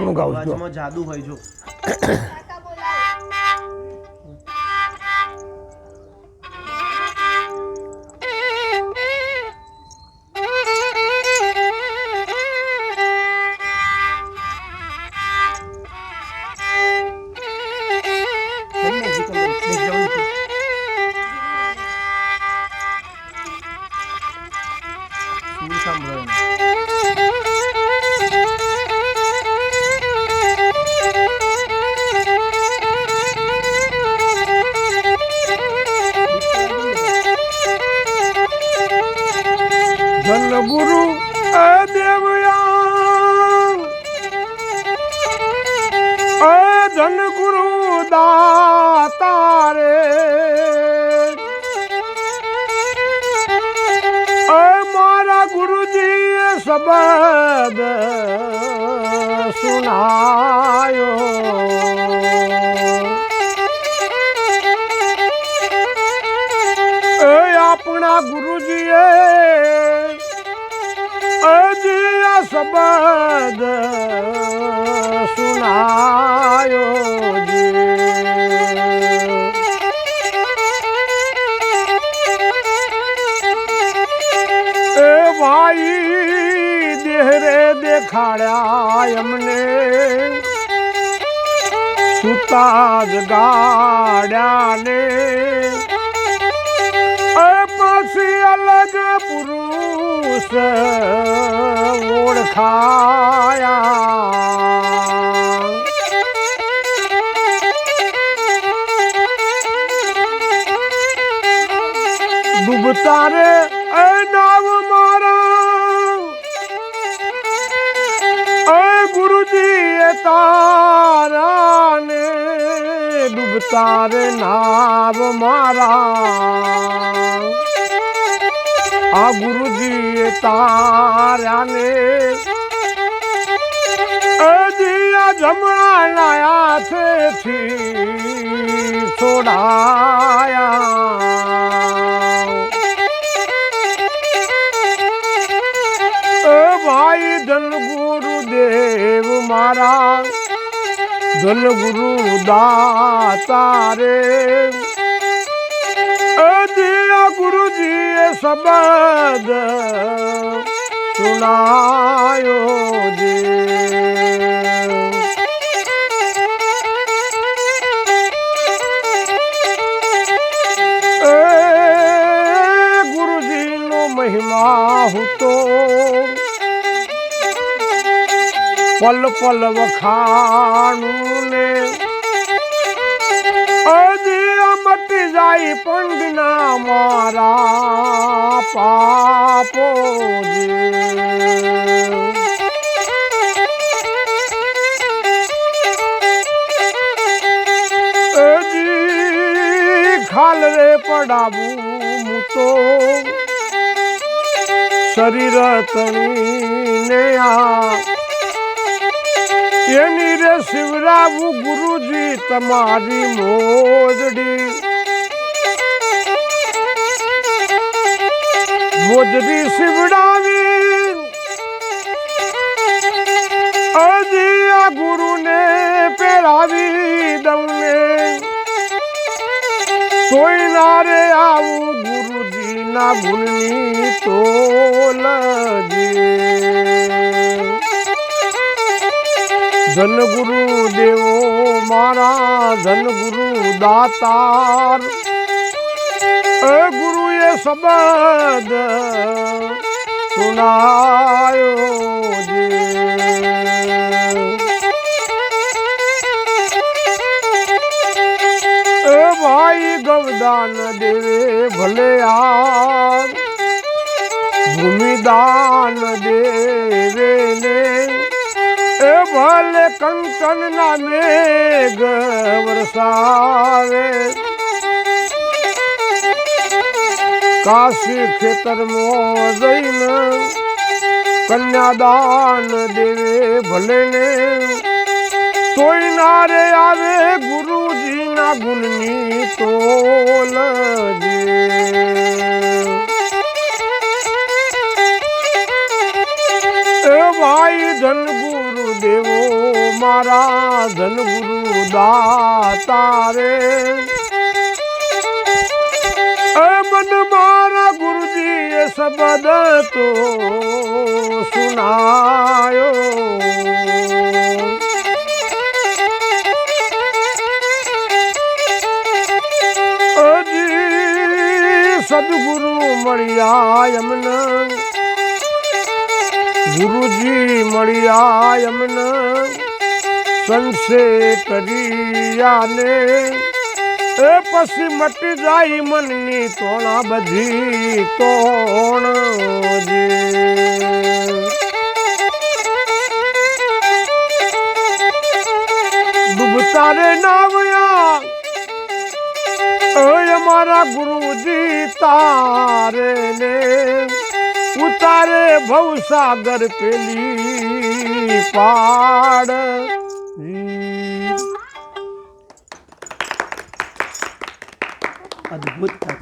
કોનું ગાઉં છે? જાદુ હોય જો ધન ગુરુ ધન ગુરુ દાતા રે મારા ગુરુજીએ શબ્દ સુનાયો. ભાઈ દેહરે દેખાડ્યા અમને સુતા જગાડ્યા ને એ પછી અલગ પુરુષ ઓળખાયા ડૂબતા રે એ નાવ ગુરુજી એ તારા ને ડૂબતા રે નાવ મારા. આ ગુરુજી તારાને અજીયા જમણા લાયા છે છોડાયા ભાઈ ધન ગુરુદેવ મારા ધન ગુરુ દાતા રે ગુરુજીએ શબ્દ સુનાયો દે પલ પલ વખાણું ને અજી મટી જાય પંડના મારા પાપો જે અજી ખાલ રે પડાવું હું તો શરીર તણીને આ એની રે શિવરાવું ગુરુજી તમારી મોજડી. મોજડી શિવડાવી. અજી આ ગુરુને પહેરાવી દઉં ને. તોય ના રે આવું ગુરુજીના ભૂલની તોલજી ધન ગુરુ દેવો મારા ધન ગુરુ દાતાર. એ ગુરુએ શબ્દ સુનાયો એ ભાઈ ગવદાન દેવે ભલે આ ભૂમિદાન દેવે ભલે કંચન ના મેઘ વરસાવે. કાશી ખેતરમાં જઈને કન્યાદાન દેવે ભલે ને તોય ના રે આવે ગુરુજીના ગુણની તોલ ભાઈ ધન ગુરુ દેવો મારા ધન ગુરુ દાતા રે મન મારા ગુરુજી એ શબ્દ તો સુનાયો. સદગુરુ મળ્યા એમને ગુરુજી મળ્યા એમને સંશે કર્યા ને એ પછી મટી જાય મનની તોણા બધી તોણ જે ડૂબતા રે નાવયા ઓય મારા ગુરુજી તારે ને ઉતારે ભવસાગર પેલી પાડ अद्भुत था